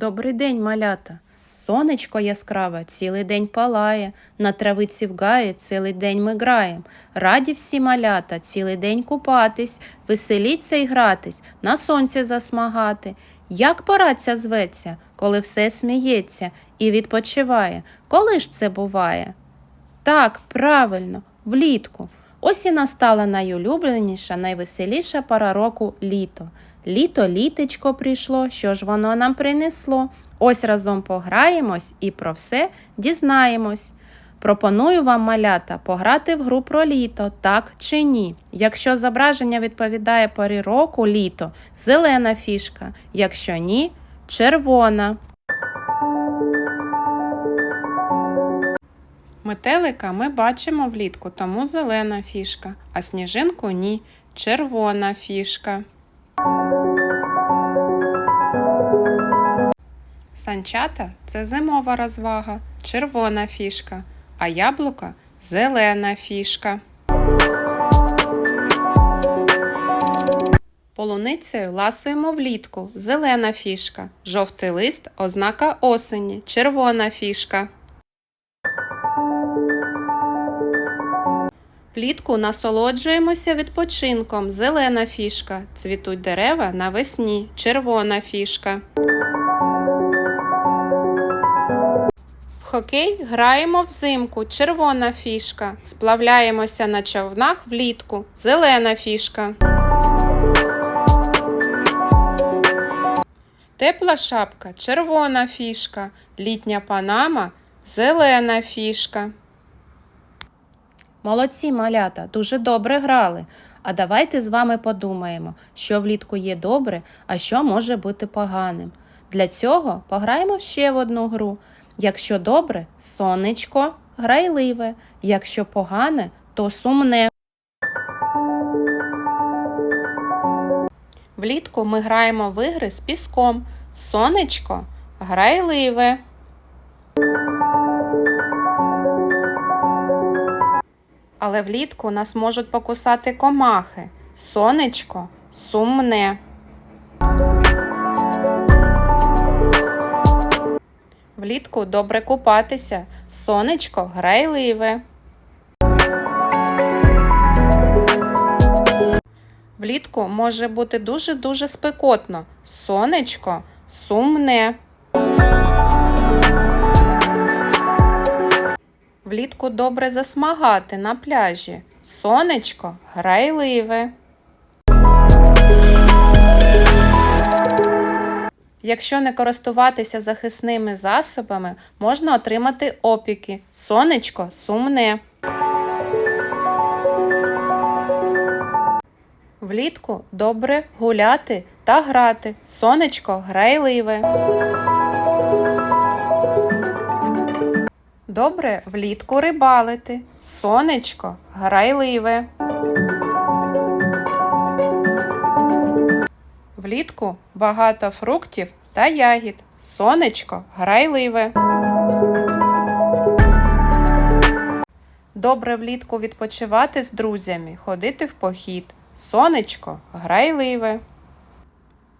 Добрий день, малята. Сонечко яскраве цілий день палає, на травиці в гаї цілий день ми граєм. Раді всі малята цілий день купатись, веселіться й гратись, на сонці засмагати. Як пора ця зветься, коли все сміється і відпочиває? Коли ж це буває? Так, правильно, влітку. Ось і настала найулюбленіша, найвеселіша пора року літо. Літо літечко прийшло, що ж воно нам принесло. Ось разом пограємось і про все дізнаємось. Пропоную вам, малята, пограти в гру про літо, так чи ні. Якщо зображення відповідає порі року літо, зелена фішка, якщо ні, червона. Метелика ми бачимо влітку, тому зелена фішка, а сніжинку ні, червона фішка. Санчата це зимова розвага, червона фішка, а яблука зелена фішка. Полуницею ласуємо влітку, зелена фішка, жовтий лист ознака осені, червона фішка. Влітку насолоджуємося відпочинком, зелена фішка, цвітуть дерева навесні, червона фішка. В хокей граємо взимку, червона фішка. Сплавляємося на човнах влітку, зелена фішка. Тепла шапка, червона фішка. Літня панама, зелена фішка. Молодці малята, дуже добре грали. А давайте з вами подумаємо, що влітку є добре, а що може бути поганим. Для цього пограємо ще в одну гру. Якщо добре, сонечко, грайливе, якщо погане, то сумне. Влітку ми граємо в ігри з піском. Сонечко грайливе. Але влітку нас можуть покусати комахи. Сонечко сумне. Влітку добре купатися. Сонечко грайливе. Влітку може бути дуже-дуже спекотно. Сонечко сумне. Влітку добре засмагати на пляжі. Сонечко грайливе. Якщо не користуватися захисними засобами, можна отримати опіки. Сонечко сумне. Влітку добре гуляти та грати. Сонечко грайливе. Добре влітку рибалити. Сонечко грайливе. Влітку багато фруктів та ягід. Сонечко грайливе. Добре влітку відпочивати з друзями, ходити в похід. Сонечко грайливе.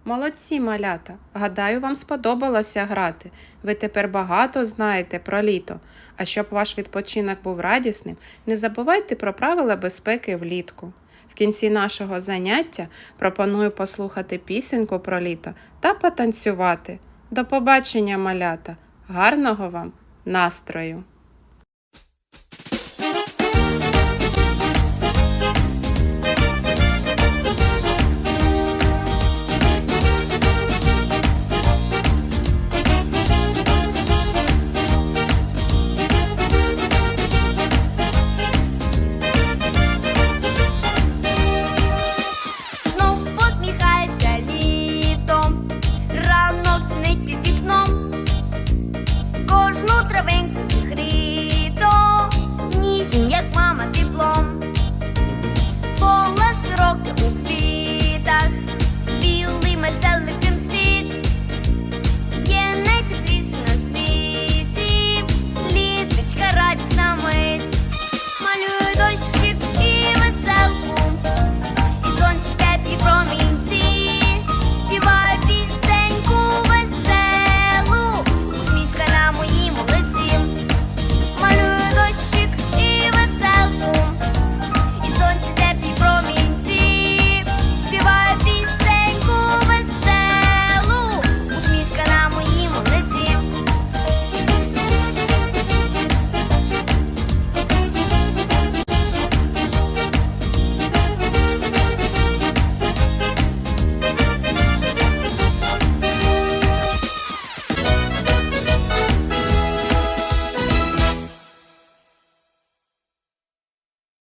Молодці, малята! Гадаю, вам сподобалося грати. Ви тепер багато знаєте про літо. А щоб ваш відпочинок був радісним, не забувайте про правила безпеки влітку. В кінці нашого заняття пропоную послухати пісеньку про літо та потанцювати. До побачення, малята! Гарного вам настрою!